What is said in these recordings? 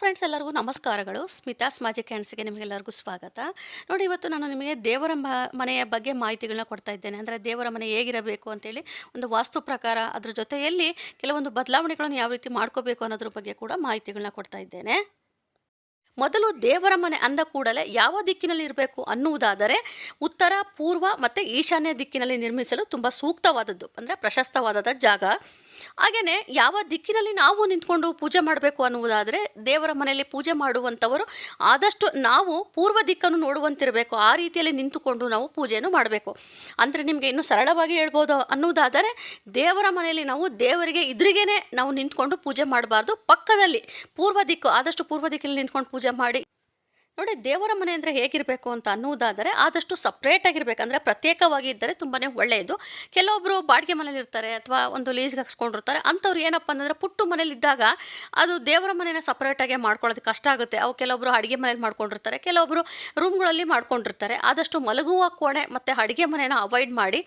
Friends ಎಲ್ಲರಿಗೂ ನಮಸ್ಕಾರಗಳು. Smitha's magic ಹ್ಯಾಂಡ್ಸ್ಗೆ ನಿಮಗೆಲ್ಲರಿಗೂ ಸ್ವಾಗತ. ನೋಡಿ, ಇವತ್ತು ನಾನು ನಿಮಗೆ ದೇವರ ಮನೆಯ ಬಗ್ಗೆ ಮಾಹಿತಿಗಳನ್ನ ಕೊಡ್ತಾ ಇದ್ದೇನೆ. ಅಂದರೆ ದೇವರ ಮನೆ ಹೇಗಿರಬೇಕು ಅಂತೇಳಿ ಒಂದು ವಾಸ್ತು ಪ್ರಕಾರ ಅದ್ರ ಜೊತೆಯಲ್ಲಿ ಕೆಲವೊಂದು ಬದಲಾವಣೆಗಳನ್ನು ಯಾವ ರೀತಿ ಮಾಡ್ಕೋಬೇಕು ಅನ್ನೋದ್ರ ಬಗ್ಗೆ ಕೂಡ ಮಾಹಿತಿಗಳನ್ನ ಕೊಡ್ತಾ ಇದ್ದೇನೆ. ಮೊದಲು ದೇವರ ಮನೆ ಅಂದ ಕೂಡಲೇ ಯಾವ ದಿಕ್ಕಿನಲ್ಲಿ ಇರಬೇಕು ಅನ್ನುವುದಾದರೆ ಉತ್ತರ, ಪೂರ್ವ ಮತ್ತು ಈಶಾನ್ಯ ದಿಕ್ಕಿನಲ್ಲಿ ನಿರ್ಮಿಸಲು ತುಂಬ ಸೂಕ್ತವಾದದ್ದು. ಅಂದರೆ ಪ್ರಶಸ್ತವಾದ ಜಾಗ. ಹಾಗೆಯೇ ಯಾವ ದಿಕ್ಕಿನಲ್ಲಿ ನಾವು ನಿಂತ್ಕೊಂಡು ಪೂಜೆ ಮಾಡಬೇಕು ಅನ್ನುವುದಾದರೆ ದೇವರ ಮನೆಯಲ್ಲಿ ಪೂಜೆ ಮಾಡುವಂಥವರು ಆದಷ್ಟು ನಾವು ಪೂರ್ವ ದಿಕ್ಕನ್ನು ನೋಡುವಂತಿರಬೇಕು. ಆ ರೀತಿಯಲ್ಲಿ ನಿಂತುಕೊಂಡು ನಾವು ಪೂಜೆಯನ್ನು ಮಾಡಬೇಕು. ಅಂದರೆ ನಿಮಗೆ ಇನ್ನೂ ಸರಳವಾಗಿ ಹೇಳ್ಬೋದು ಅನ್ನುವುದಾದರೆ ದೇವರ ಮನೆಯಲ್ಲಿ ನಾವು ದೇವರಿಗೆ ಇದ್ರಿಗೇನೆ ನಾವು ನಿಂತ್ಕೊಂಡು ಪೂಜೆ ಮಾಡಬಾರ್ದು. ಪಕ್ಕದಲ್ಲಿ ಪೂರ್ವ ದಿಕ್ಕು, ಆದಷ್ಟು ಪೂರ್ವ ದಿಕ್ಕಲ್ಲಿ ನಿಂತ್ಕೊಂಡು ಪೂಜೆ ಮಾಡಿ ನೋಡಿ, ದೇವರ ಮನೆ ಅಂದರೆ ಹೇಗಿರಬೇಕು ಅಂತ ಅನ್ನುವುದಾದರೆ ಆದಷ್ಟು ಸಪ್ರೇಟ್ ಆಗಿರಬೇಕು. ಅಂದರೆ ಪ್ರತ್ಯೇಕವಾಗಿ ಇದ್ದರೆ ತುಂಬಾ ಒಳ್ಳೆಯದು. ಕೆಲವೊಬ್ಬರು ಬಾಡಿಗೆ ಮನೇಲಿ ಇರ್ತಾರೆ ಅಥವಾ ಒಂದು ಲೀಸ್ಗೆ ಹಾಕ್ಸ್ಕೊಂಡಿರ್ತಾರೆ. ಅಂಥವ್ರು ಏನಪ್ಪ ಅಂತಂದರೆ ಪುಟ್ಟು ಮನೇಲಿ ಇದ್ದಾಗ ಅದು ದೇವರ ಮನೆನ ಸಪ್ರೇಟಾಗಿ ಮಾಡ್ಕೊಳ್ಳೋದು ಕಷ್ಟ ಆಗುತ್ತೆ. ಅವು ಕೆಲವೊಬ್ಬರು ಅಡುಗೆ ಮನೇಲಿ ಮಾಡ್ಕೊಂಡಿರ್ತಾರೆ. ಕೆಲವೊಬ್ಬರು ರೂಮ್ಗಳಲ್ಲಿ ಮಾಡ್ಕೊಂಡಿರ್ತಾರೆ. ಆದಷ್ಟು ಮಲಗುವ ಕೋಣೆ ಮತ್ತು ಅಡುಗೆ ಮನೇನ ಅವಾಯ್ಡ್ ಮಾಡಿ.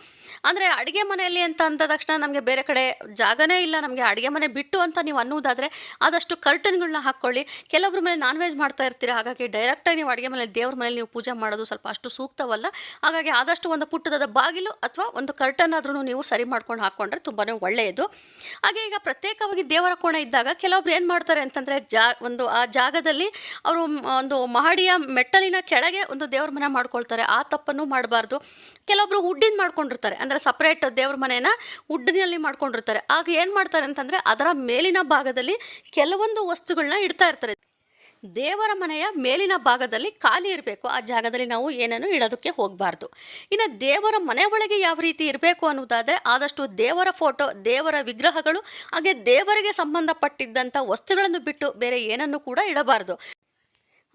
ಅಂದರೆ ಅಡುಗೆ ಮನೆಯಲ್ಲಿ ಅಂತ ಅಂದ ತಕ್ಷಣ ನಮಗೆ ಬೇರೆ ಕಡೆ ಜಾಗನೇ ಇಲ್ಲ. ನಮಗೆ ಅಡುಗೆ ಮನೆ ಬಿಟ್ಟು ಅಂತ ನೀವು ಅನ್ನುವುದಾದರೆ ಆದಷ್ಟು ಕರ್ಟನ್ಗಳನ್ನ ಹಾಕ್ಕೊಳ್ಳಿ. ಕೆಲವೊಬ್ಬರ ಮನೆ ನಾನ್ ವೆಜ್ ಮಾಡ್ತಾ ಇರ್ತೀರ. ಹಾಗಾಗಿ ಡೈರೆಕ್ಟಾಗಿ ನೀವು ಅಡುಗೆ ಮನೆಯಲ್ಲಿ ದೇವ್ರ ಮನೇಲಿ ನೀವು ಪೂಜೆ ಮಾಡೋದು ಸ್ವಲ್ಪ ಅಷ್ಟು ಸೂಕ್ತವಲ್ಲ. ಹಾಗಾಗಿ ಆದಷ್ಟು ಒಂದು ಪುಟ್ಟದಾದ ಬಾಗಿಲು ಅಥವಾ ಒಂದು ಕರ್ಟನ್ ಆದ್ರೂ ನೀವು ಸರಿ ಮಾಡ್ಕೊಂಡು ಹಾಕ್ಕೊಂಡ್ರೆ ತುಂಬಾ ಒಳ್ಳೆಯದು. ಹಾಗೆ ಈಗ ಪ್ರತ್ಯೇಕವಾಗಿ ದೇವರ ಕೋಣೆ ಇದ್ದಾಗ ಕೆಲವೊಬ್ರು ಏನು ಮಾಡ್ತಾರೆ ಅಂತಂದರೆ ಜಾ, ಒಂದು ಆ ಜಾಗದಲ್ಲಿ ಅವರು ಒಂದು ಮಹಡಿಯ ಮೆಟ್ಟಲಿನ ಕೆಳಗೆ ಒಂದು ದೇವ್ರ ಮನೆ ಮಾಡ್ಕೊಳ್ತಾರೆ. ಆ ತಪ್ಪನ್ನು ಮಾಡಬಾರ್ದು. ಕೆಲವೊಬ್ರು ಹುಡ್ಡಿನ ಮಾಡ್ಕೊಂಡಿರ್ತಾರೆ. ಅಂದರೆ ಸಪ್ರೇಟ್ ದೇವ್ರ ಮನೆನ ಹುಡ್ಡಿನಲ್ಲಿ ಮಾಡ್ಕೊಂಡಿರ್ತಾರೆ. ಆಗ ಏನು ಮಾಡ್ತಾರೆ ಅಂತಂದರೆ ಅದರ ಮೇಲಿನ ಭಾಗದಲ್ಲಿ ಕೆಲವೊಂದು ವಸ್ತುಗಳನ್ನ ಇಡ್ತಾ ಇರ್ತಾರೆ. ದೇವರ ಮನೆಯ ಮೇಲಿನ ಭಾಗದಲ್ಲಿ ಖಾಲಿ ಇರಬೇಕು. ಆ ಜಾಗದಲ್ಲಿ ನಾವು ಏನನ್ನು ಇಡೋದಕ್ಕೆ ಹೋಗಬಾರ್ದು. ಇನ್ನು ದೇವರ ಮನೆ ಒಳಗೆ ಯಾವ ರೀತಿ ಇರಬೇಕು ಅನ್ನೋದಾದರೆ ಆದಷ್ಟು ದೇವರ ಫೋಟೋ, ದೇವರ ವಿಗ್ರಹಗಳು, ಹಾಗೆ ದೇವರಿಗೆ ಸಂಬಂಧಪಟ್ಟಿದ್ದಂಥ ವಸ್ತುಗಳನ್ನು ಬಿಟ್ಟು ಬೇರೆ ಏನನ್ನು ಕೂಡ ಇಡಬಾರ್ದು.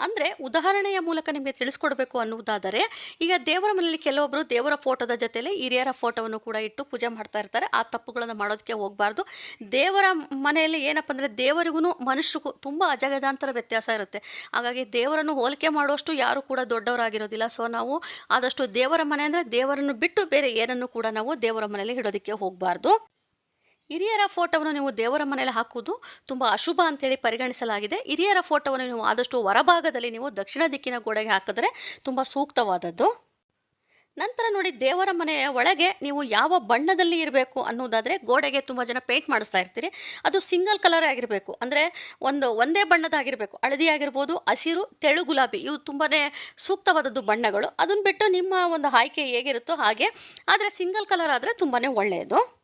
ಅಂದರೆ ಉದಾಹರಣೆಯ ಮೂಲಕ ನಿಮಗೆ ತಿಳಿಸ್ಕೊಡ್ಬೇಕು ಅನ್ನುವುದಾದರೆ, ಈಗ ದೇವರ ಮನೆಯಲ್ಲಿ ಕೆಲವೊಬ್ಬರು ದೇವರ ಫೋಟೋದ ಜೊತೆಯಲ್ಲಿ ಹಿರಿಯರ ಫೋಟೋವನ್ನು ಕೂಡ ಇಟ್ಟು ಪೂಜೆ ಮಾಡ್ತಾ ಇರ್ತಾರೆ. ಆ ತಪ್ಪುಗಳನ್ನು ಮಾಡೋದಕ್ಕೆ ಹೋಗಬಾರ್ದು. ದೇವರ ಮನೆಯಲ್ಲಿ ಏನಪ್ಪ ಅಂದರೆ ದೇವರಿಗೂ ಮನುಷ್ಯರಿಗೂ ತುಂಬ ಅಜಗಜಾಂತರ ವ್ಯತ್ಯಾಸ ಇರುತ್ತೆ. ಹಾಗಾಗಿ ದೇವರನ್ನು ಹೋಲಿಕೆ ಮಾಡುವಷ್ಟು ಯಾರೂ ಕೂಡ ದೊಡ್ಡವರಾಗಿರೋದಿಲ್ಲ. ಸೊ ನಾವು ಆದಷ್ಟು ದೇವರ ಮನೆ ಅಂದರೆ ದೇವರನ್ನು ಬಿಟ್ಟು ಬೇರೆ ಏನನ್ನು ಕೂಡ ನಾವು ದೇವರ ಮನೆಯಲ್ಲಿ ಇಡೋದಕ್ಕೆ ಹೋಗಬಾರ್ದು. ಹಿರಿಯರ ಫೋಟೋವನ್ನು ನೀವು ದೇವರ ಮನೆಯಲ್ಲಿ ಹಾಕುವುದು ತುಂಬ ಅಶುಭ ಅಂತೇಳಿ ಪರಿಗಣಿಸಲಾಗಿದೆ. ಹಿರಿಯರ ಫೋಟೋವನ್ನು ನೀವು ಆದಷ್ಟು ಹೊರಭಾಗದಲ್ಲಿ ನೀವು ದಕ್ಷಿಣ ದಿಕ್ಕಿನ ಗೋಡೆಗೆ ಹಾಕಿದ್ರೆ ತುಂಬ ಸೂಕ್ತವಾದದ್ದು. ನಂತರ ನೋಡಿ ದೇವರ ಮನೆಯ ಒಳಗೆ ನೀವು ಯಾವ ಬಣ್ಣದಲ್ಲಿ ಇರಬೇಕು ಅನ್ನೋದಾದರೆ ಗೋಡೆಗೆ ತುಂಬ ಜನ ಪೇಂಟ್ ಮಾಡಿಸ್ತಾ ಇರ್ತೀರಿ. ಅದು ಸಿಂಗಲ್ ಕಲರ್ ಆಗಿರಬೇಕು. ಅಂದರೆ ಒಂದು ಒಂದೇ ಬಣ್ಣದಾಗಿರಬೇಕು ಹಳದಿ ಆಗಿರ್ಬೋದು ಹಸಿರು, ತೆಳು, ಗುಲಾಬಿ ಇವು ತುಂಬಾ ಸೂಕ್ತವಾದದ್ದು ಬಣ್ಣಗಳು. ಅದನ್ನು ಬಿಟ್ಟು ನಿಮ್ಮ ಒಂದು ಆಯ್ಕೆ ಹೇಗಿರುತ್ತೋ ಹಾಗೆ. ಆದರೆ ಸಿಂಗಲ್ ಕಲರ್ ಆದರೆ ತುಂಬಾ ಒಳ್ಳೆಯದು.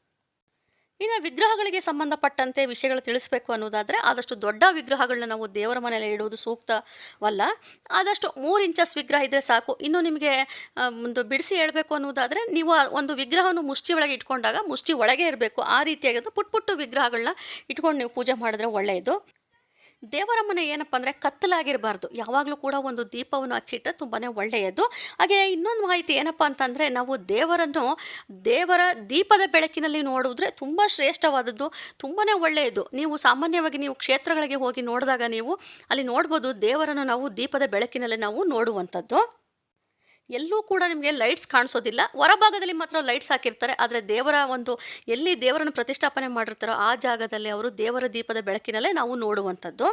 ಇನ್ನು ವಿಗ್ರಹಗಳಿಗೆ ಸಂಬಂಧಪಟ್ಟಂತೆ ವಿಷಯಗಳು ತಿಳಿಸ್ಬೇಕು ಅನ್ನೋದಾದರೆ ಆದಷ್ಟು ದೊಡ್ಡ ವಿಗ್ರಹಗಳನ್ನ ನಾವು ದೇವರ ಮನೆಯಲ್ಲಿ ಇಡುವುದು ಸೂಕ್ತವಲ್ಲ. ಆದಷ್ಟು ಮೂರು ಇಂಚಸ್ ವಿಗ್ರಹ ಇದ್ದರೆ ಸಾಕು. ಇನ್ನು ನಿಮಗೆ ಒಂದು ಬಿಡಿಸಿ ಹೇಳಬೇಕು ಅನ್ನೋದಾದರೆ ನೀವು ಒಂದು ವಿಗ್ರಹವನ್ನು ಮುಷ್ಟಿ ಒಳಗೆ ಇಟ್ಕೊಂಡಾಗ ಮುಷ್ಟಿ ಒಳಗೆ ಇರಬೇಕು. ಆ ರೀತಿಯಾಗಿರೋದು ಪುಟ್ ಪುಟ್ಟು ವಿಗ್ರಹಗಳನ್ನ ಇಟ್ಕೊಂಡು ನೀವು ಪೂಜೆ ಮಾಡಿದ್ರೆ ಒಳ್ಳೆಯದು. ದೇವರ ಮನೆ ಏನಪ್ಪ ಅಂದರೆ ಕತ್ತಲಾಗಿರಬಾರ್ದು. ಯಾವಾಗಲೂ ಕೂಡ ಒಂದು ದೀಪವನ್ನು ಹಚ್ಚಿಟ್ಟರೆ ತುಂಬಾ ಒಳ್ಳೆಯದು. ಹಾಗೆ ಇನ್ನೊಂದು ಮಾಹಿತಿ ಏನಪ್ಪ ಅಂತಂದರೆ ನಾವು ದೇವರನ್ನು, ದೇವರ ದೀಪದ ಬೆಳಕಿನಲ್ಲಿ ನೋಡಿದ್ರೆ ತುಂಬ ಶ್ರೇಷ್ಠವಾದದ್ದು ತುಂಬಾ ಒಳ್ಳೆಯದು. ನೀವು ಸಾಮಾನ್ಯವಾಗಿ ನೀವು ಕ್ಷೇತ್ರಗಳಿಗೆ ಹೋಗಿ ನೋಡಿದಾಗ ನೀವು ಅಲ್ಲಿ ನೋಡ್ಬೋದು ದೇವರನ್ನು ನಾವು ದೀಪದ ಬೆಳಕಿನಲ್ಲಿ ನಾವು ನೋಡುವಂಥದ್ದು. ಎಲ್ಲೂ ಕೂಡ ನಿಮಗೆ ಲೈಟ್ಸ್ ಕಾಣಿಸೋದಿಲ್ಲ. ಹೊರಭಾಗದಲ್ಲಿ ಮಾತ್ರ ಲೈಟ್ಸ್ ಹಾಕಿರ್ತಾರೆ. ಆದರೆ ದೇವರ ಒಂದು ಎಲ್ಲಿ ದೇವರನ್ನು ಪ್ರತಿಷ್ಠಾಪನೆ ಮಾಡಿರ್ತಾರೋ ಆ ಜಾಗದಲ್ಲಿ ಅವರು ದೇವರ ದೀಪದ ಬೆಳಕಿನಲ್ಲೇ ನಾವು ನೋಡುವಂಥದ್ದು.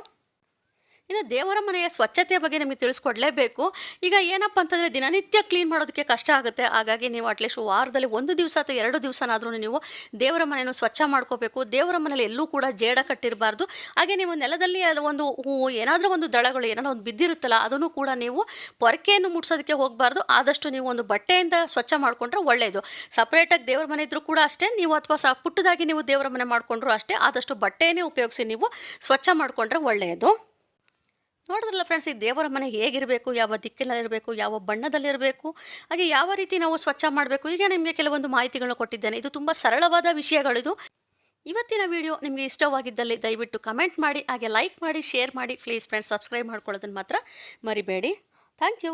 ಇನ್ನು ದೇವರ ಮನೆಯ ಸ್ವಚ್ಛತೆಯ ಬಗ್ಗೆ ನಿಮಗೆ ತಿಳಿಸ್ಕೊಡ್ಲೇಬೇಕು. ಈಗ ಏನಪ್ಪ ಅಂತಂದರೆ ದಿನನಿತ್ಯ ಕ್ಲೀನ್ ಮಾಡೋದಕ್ಕೆ ಕಷ್ಟ ಆಗುತ್ತೆ. ಹಾಗಾಗಿ ನೀವು ಅಟ್ಲೀಸ್ಟ್ ವಾರದಲ್ಲಿ ಒಂದು ದಿವಸ ಅಥವಾ ಎರಡು ದಿವಸನಾದ್ರೂ ನೀವು ದೇವರ ಮನೆಯನ್ನು ಸ್ವಚ್ಛ ಮಾಡ್ಕೋಬೇಕು. ದೇವರ ಮನೆಯಲ್ಲಿ ಎಲ್ಲೂ ಕೂಡ ಜೇಡ ಕಟ್ಟಿರಬಾರ್ದು. ಹಾಗೆ ನೀವು ನೆಲದಲ್ಲಿ ಒಂದು ಏನಾದರೂ ಒಂದು ದಳಗಳು, ಏನಾದರೂ ಒಂದು ಬಿದ್ದಿರುತ್ತಲ್ಲ, ಅದನ್ನು ಕೂಡ ನೀವು ಪೊರಕೆಯನ್ನು ಮುಟ್ಸೋದಕ್ಕೆ ಹೋಗಬಾರ್ದು. ಆದಷ್ಟು ನೀವು ಒಂದು ಬಟ್ಟೆಯಿಂದ ಸ್ವಚ್ಛ ಮಾಡಿಕೊಂಡ್ರೆ ಒಳ್ಳೆಯದು ಸಪ್ರೇಟಾಗಿ ದೇವರ ಮನೆ ಇದ್ದರೂ ಕೂಡ ಅಷ್ಟೇ, ನೀವು ಅಥವಾ ಸ ಪುಟ್ಟದಾಗಿ ನೀವು ದೇವರ ಮನೆ ಮಾಡಿಕೊಂಡ್ರು ಅಷ್ಟೇ, ಆದಷ್ಟು ಬಟ್ಟೆಯೇ ಉಪಯೋಗಿಸಿ ನೀವು ಸ್ವಚ್ಛ ಮಾಡಿಕೊಂಡ್ರೆ ಒಳ್ಳೆಯದು ನೋಡಿದ್ರಲ್ಲ ಫ್ರೆಂಡ್ಸ್ ಈ ದೇವರ ಮನೆ ಹೇಗಿರಬೇಕು, ಯಾವ ದಿಕ್ಕಿನಲ್ಲಿರಬೇಕು, ಯಾವ ಬಣ್ಣದಲ್ಲಿರಬೇಕು, ಹಾಗೆ ಯಾವ ರೀತಿ ನಾವು ಸ್ವಚ್ಛ ಮಾಡಬೇಕು ಈಗ ನಿಮಗೆ ಕೆಲವೊಂದು ಮಾಹಿತಿಗಳನ್ನು ಕೊಟ್ಟಿದ್ದೇನೆ. ಇದು ತುಂಬ ಸರಳವಾದ ವಿಷಯಗಳಿದು ಇವತ್ತಿನ ವಿಡಿಯೋ ನಿಮಗೆ ಇಷ್ಟವಾಗಿದ್ದಲ್ಲಿ ದಯವಿಟ್ಟು ಕಮೆಂಟ್ ಮಾಡಿ, ಹಾಗೆ ಲೈಕ್ ಮಾಡಿ ಶೇರ್ ಮಾಡಿ ಪ್ಲೀಸ್ ಫ್ರೆಂಡ್ಸ್ ಸಬ್ಸ್ಕ್ರೈಬ್ ಮಾಡ್ಕೊಳ್ಳೋದನ್ನು ಮಾತ್ರ ಮರಿಬೇಡಿ. Thank you